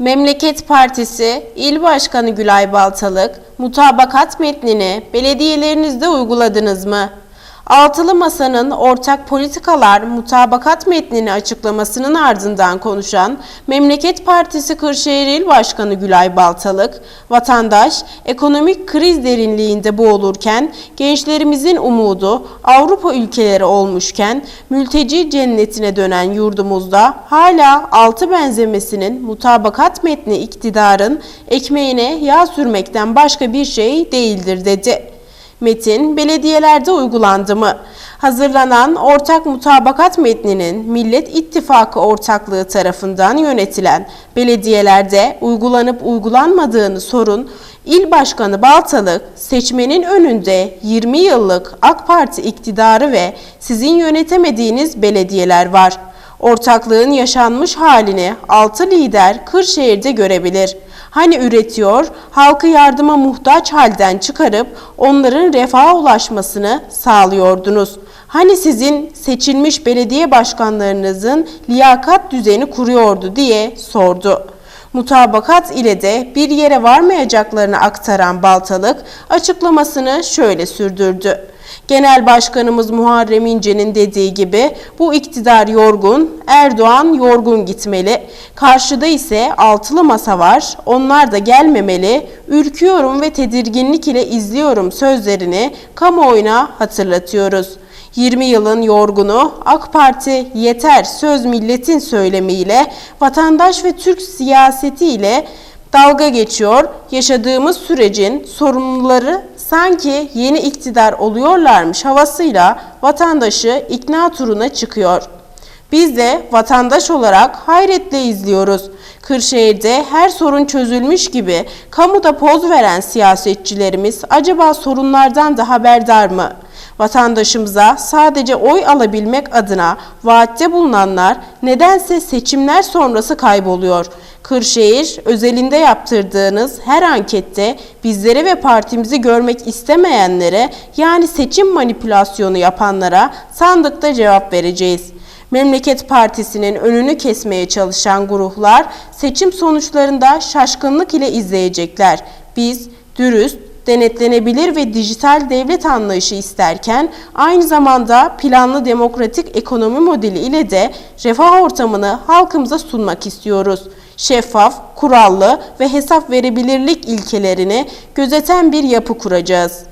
Memleket Partisi İl Başkanı Gülay Baltalık, mutabakat metnini belediyelerinizde uyguladınız mı? Altılı Masa'nın ortak politikalar mutabakat metnini açıklamasının ardından konuşan Memleket Partisi Kırşehir İl Başkanı Gülay Baltalık, vatandaş ekonomik kriz derinliğinde boğulurken gençlerimizin umudu Avrupa ülkeleri olmuşken mülteci cennetine dönen yurdumuzda hala altı benzemesinin mutabakat metni iktidarın ekmeğine yağ sürmekten başka bir şey değildir dedi. Metin belediyelerde uygulandı mı? Hazırlanan ortak mutabakat metninin Millet İttifakı ortaklığı tarafından yönetilen belediyelerde uygulanıp uygulanmadığını sorun İl Başkanı Baltalık seçmenin önünde 20 yıllık AK Parti iktidarı ve sizin yönetemediğiniz belediyeler var. Ortaklığın yaşanmış halini 6 lider Kırşehir'de görebilir. Hani üretiyor, halkı yardıma muhtaç halden çıkarıp onların refaha ulaşmasını sağlıyordunuz. Hani sizin seçilmiş belediye başkanlarınızın liyakat düzeni kuruyordu diye sordu. Mutabakat ile de bir yere varmayacaklarını aktaran Baltalık açıklamasını şöyle sürdürdü. Genel Başkanımız Muharrem İnce'nin dediği gibi bu iktidar yorgun, Erdoğan yorgun gitmeli. Karşıda ise altılı masa var, onlar da gelmemeli. Ürküyorum ve tedirginlik ile izliyorum sözlerini kamuoyuna hatırlatıyoruz. 20 yılın yorgunu AK Parti yeter söz milletin söylemiyle vatandaş ve Türk siyasetiyle dalga geçiyor. Yaşadığımız sürecin sorumluları sanki yeni iktidar oluyorlarmış havasıyla vatandaşı ikna turuna çıkıyor. Biz de vatandaş olarak hayretle izliyoruz. Kırşehir'de her sorun çözülmüş gibi kamuda poz veren siyasetçilerimiz acaba sorunlardan da haberdar mı? Vatandaşımıza sadece oy alabilmek adına vaatte bulunanlar nedense seçimler sonrası kayboluyor. Kırşehir özelinde yaptırdığınız her ankette bizleri ve partimizi görmek istemeyenlere yani seçim manipülasyonu yapanlara sandıkta cevap vereceğiz. Memleket Partisi'nin önünü kesmeye çalışan gruplar seçim sonuçlarında şaşkınlık ile izleyecekler. Biz dürüst, denetlenebilir ve dijital devlet anlayışı isterken aynı zamanda planlı demokratik ekonomi modeli ile de refah ortamını halkımıza sunmak istiyoruz. Şeffaf, kurallı ve hesap verebilirlik ilkelerini gözeten bir yapı kuracağız.